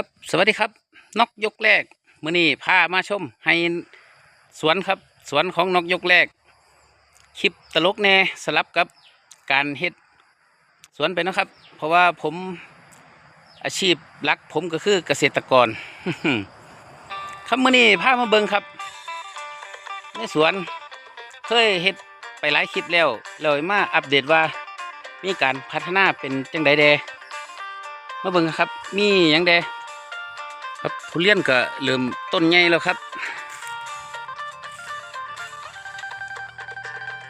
ครับ สวัสดีครับ นกยกแรกมื่อนี้พามาชมให้สวนครับ สวนของนกยกแรก คลิปตลกแน่สลับกับการเฮ็ดสวนไปนะครับ เพราะว่าผมอาชีพหลักผมก็คือเกษตรกร ครับมื่อนี้พามาเบิงครับ ในสวนเคยเฮ็ดไปหลายคลิปแล้วเลยมาอัปเดตว่ามีการพัฒนาเป็นจังใดแดมาเบิ่งครับ มีหยังแด ครับทุเรียนก็เริ่มต้นใหญ่แล้วครับ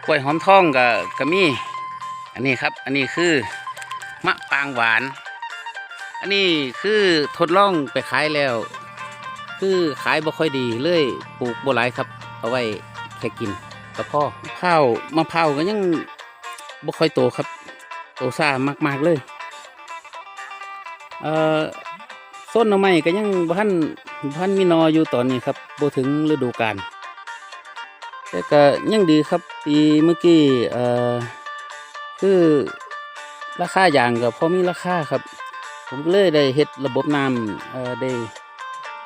กล้วยหอมทองก็ก็มี อันนี้ครับ อันนี้คือมะปางหวาน อันนี้คือทดลองไปขายแล้ว คือขายบ่ค่อยดีเลยปลูกบ่หลายครับ เอาไว้แค่กินก็พอมะพร้าวมะพร้าวก็ยังบ่ค่อยโตครับ โตซ่ามาก ๆ เลย เอ่อ ส้นหน่อไม้ก็ยังบ่ทันบ่ทันมีนออยู่ตอนนี้ครับโบถึงฤดูกาลแต่ก็ยังดีครับปีเมื่อกี้เอ่อคือราคาอย่างก็พอมีราคาครับ ผมก็เลยได้เฮ็ดระบบน้ำเอ่อได้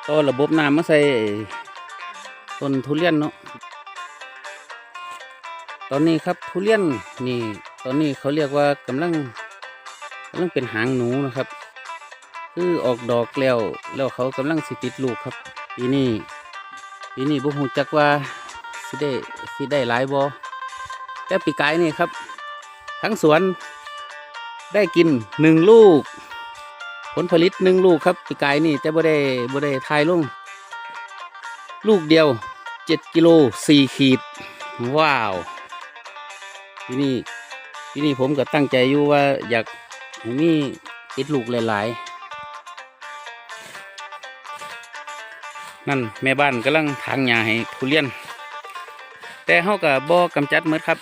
ต่อระบบน้ำมาใส่ต้นทุเรียนเนาะตอนนี้ครับทุเรียนนี่ตอนนี้เขาเรียกว่ากำลังกำลังเป็นหางหนูนะครับ คือออกดอกแล้วแล้วเขากำลังสิติดลูกครับปีนี้ปีนี้บ่ฮู้จักว่าสิได้สิได้หลายบ่แต่ปีกายนี่ครับ ทั้งสวนได้กินหนึ่งลูก ผลผลิตหนึ่งลูกครับปีกายนี่แต่บ่ได้บ่ได้ทายลง ลูกเดียวเจ็ดกิโลสี่ขีด ว้าวปีนี้ปีนี้ผมก็ตั้งใจอยู่ว่าอยากให้มีติดลูกหลายๆ นั่นแม่บ้านกำลังทางหญ้าให้ทุเรียน แต่เขากับบ่กำจัดหมดครับ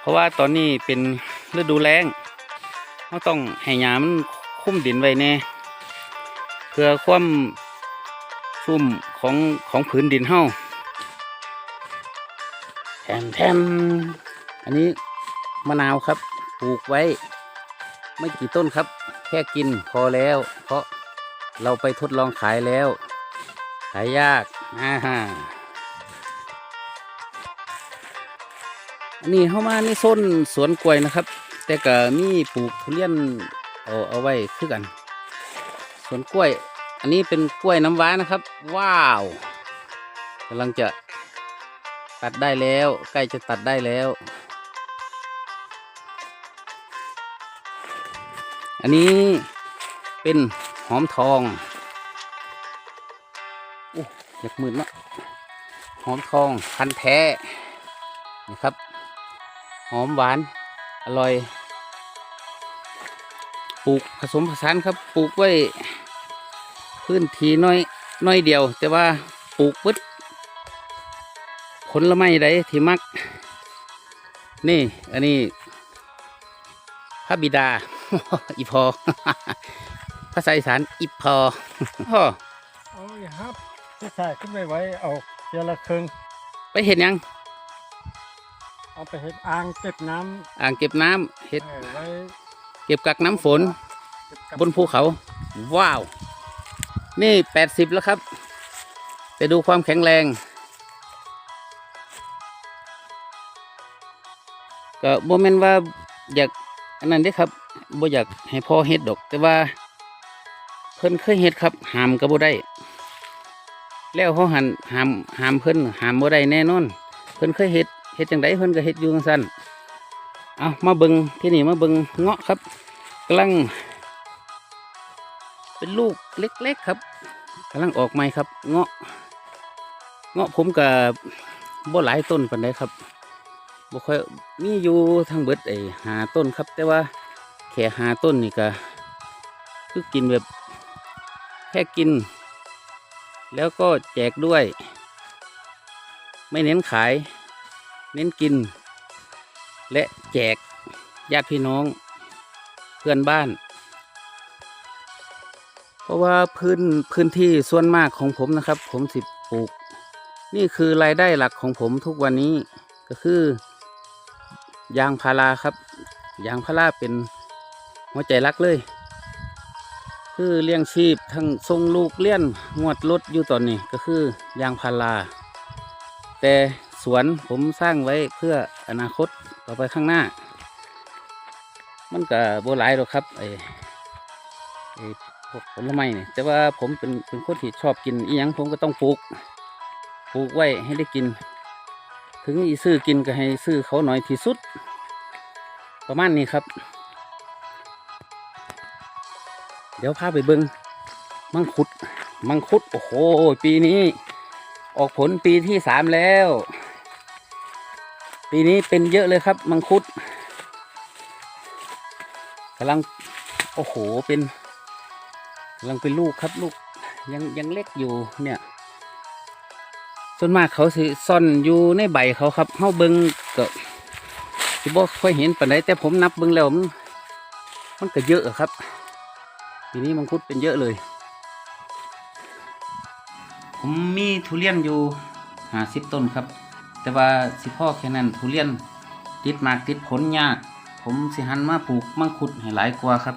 เพราะว่าตอนนี้เป็นฤดูแล้งเขาต้องให้หญ้ามันคุ้มดินไว้แน่เพื่อความชุ่มของของผืนดินเฮาแถมแถมอันนี้มะนาวครับปลูกไว้ ไม่กี่ต้นครับ แค่กินพอแล้ว เพราะเราไปทดลองขายแล้วายยากอ่าฮะอันนี้เข้ามาในโซนสวนกล้วยนะครับ แต่ก็มีปลูกทุเรียนเอาเอาไว้คือกัน สวนกล้วย อันนี้เป็นกล้วยน้ำว้านะครับ ว้าวกำลังจะตัดได้แล้ว ใกล้จะตัดได้แล้ว อันนี้เป็นหอมทอง อยากมืดเนาะหอมทองพันแท้นี่ครับ หอมหวานอร่อยปลูกผสมผสานครับปลูกไว้พื้นที่น้อยน้อยเดียว แต่ว่าปลูกปึ๊ดผลไม้ใดที่มัก นี่ อันนี้พระบิดาอีพอภาษาอีสานอีพอพ่อเอาอีกครับ จะใส่ขึ้นไปไว้เอาเทียละครึ่งไปเห็นยัง เอาไปเห็ดอ่างเก็บน้อ่างเก็บน้ำเห็ดำเออไว้เก็บกักน้ำฝน เก็กับบนภูเขา ว้าว นี่แปดสิบแล้วครับ ไปดูความแข็งแรง ก็บ่แม่นว่าอยากอันนั้นเด้ครับบ่อยากให้พ่อเฮ็ดดอก แต่ว่า เพิ่นเคยเฮ็ดครับห้ามก็บ่ได้ แล้วเขาหันหามหามเพิ่นหามบ่ได้แน่นอน เพิ่นเคยเฮ็ดเฮ็ดจังไดเพิ่นก็เฮ็ดอยู่จังซั่นเอามาเบิ่งที่นี่มาเบิ่งเงาะครับกำลัง เป็นลูกเล็ก ๆครับกำลังออกใหม่ครับ เงาะ เงาะผมกับบ่หลายต้นปานใดครับบ่ค่อยมีอยู่ทางเบิดไอ้หาต้นครับ แต่ว่าแค่หาต้นนี่ก็คือกินแบบแค่กิน แล้วก็แจกด้วย ไม่เน้นขาย เน้นกิน และแจกญาติพี่น้อง เพื่อนบ้าน เพราะว่าพื้นพื้นที่ส่วนมากของผมนะครับ ผมสิปลูก นี่คือรายได้หลักของผมทุกวันนี้ก็คือยางพาราครับ ยางพาราเป็นหัวใจหลักเลย คือเลี้ยงชีพทั้งทรงลูกเลี้ยนงวดรถอยู่ตอนนี้ก็คือยางพารา แต่สวนผมสร้างไว้เพื่ออนาคตต่อไปข้างหน้า มันก็โบหลายหรอกครับไอ้ไอ้พวกผลไม้เนี่ยแต่ว่าผมเป็นเป็นคนที่ชอบกินอีหยังผมก็ต้องปลูกปลูกไว้ให้ได้กิน ถึงอีซื้อกินก็ให้ซื้อเขาหน่อยที่สุด ประมาณนี้ครับ เดี๋ยวพาไปเบิงมังคุด มังคุด โอ้โห ปีนี้ ออกผลปีที่สามแล้ว ปีนี้เป็นเยอะเลยครับ มังคุดกำลัง โอ้โห เป็นกำลังเป็นลูกครับลูก ยังยังเล็กอยู่เนี่ยส่วนมากเขาสิซ่อนอยู่ในใบเขาครับเฮาเบิงก็สิบ่ค่อยเห็นปานใดแต่ผมนับเบิงแล้วมันมันก็เยอะครับ ทีนี้มังคุดเป็นเยอะเลย ผมมีทุเรียนอยู่หาสิบต้นครับ แต่ว่าสิพ่อแค่นั้นทุเรียนติดหมากติดผลยาก ผมสิหันมาปลูกมังคุดให้หลายกว่าครับ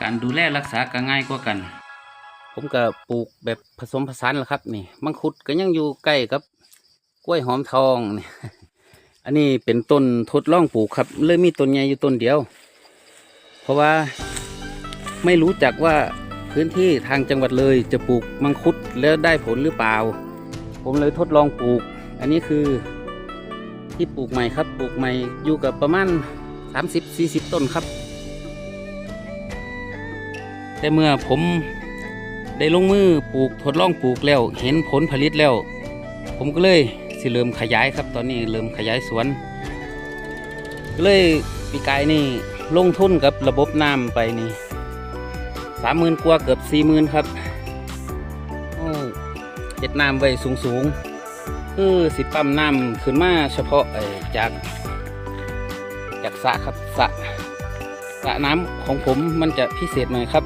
การดูแลรักษาก็ง่ายกว่ากัน ผมก็ปลูกแบบผสมผสานแหละครับนี่มังคุดก็ยังอยู่ใกล้กับกล้วยหอมทองนี่อันนี้เป็นต้นทดลองปลูกครับ เลยมีต้นใหญ่อยู่ต้นเดียว เพราะว่า ไม่รู้จักว่าพื้นที่ทางจังหวัดเลยจะปลูกมังคุดแล้วได้ผลหรือเปล่า ผมเลยทดลองปลูก อันนี้คือที่ปลูกใหม่ครับ ปลูกใหม่อยู่กับประมาณ 30-40 ต้นครับ แต่เมื่อผมได้ลงมือปลูกทดลองปลูกแล้ว เห็นผลผลิตแล้ว ผมก็เลยสิเริ่มขยายครับ ตอนนี้เริ่มขยายสวน ก็เลยปีกายนี่ลงทุนกับระบบน้ำไปนี่ สามหมื่นกว่าเกือบสี่หมื่นครับโอ้เจ็ดน้ำไว้สูงสูงๆคือสิปั๊มน้ำขึ้นมาเฉพาะเอ่อจากจากสะครับสะสะน้ำของผมมันจะพิเศษหน่อยครับ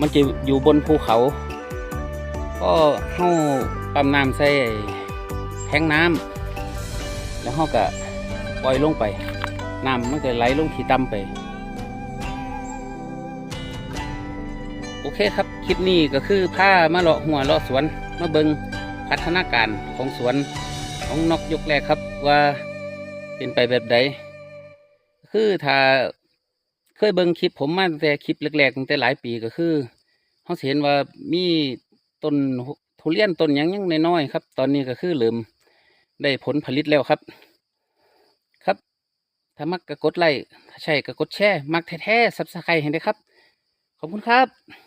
มันจะอยู่บนภูเขา ก็เข้าปั๊มน้ำใส่แทงน้ำแล้วเขาก็ปล่อยลงไปน้ำมันก็ไหลลงที่ต่ำไป เคครับคลิปนี้ก็คือผ้ามาเลาะหัวเลาะสวนมาเบิงพัฒนาการของสวนของนกยกแรกครับว่าเป็นไปแบบใดคือถ้าเคยเบิงคลิปผมมาตั้งแต่คลิปแรกๆตั้งแต่หลายปีก็คือเขาเห็นว่ามีต้นทุเรียนต้นยังยังน้อยๆครับ ตอนนี้ก็คือเริ่มได้ผลผลิตแล้วครับ ครับ ถ้ามักก็กดไลค์ถ้าใช่ก็กดแชร์มักแท้ๆซับสไครต์ให้ได้ครับ ขอบคุณครับ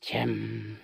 Jim.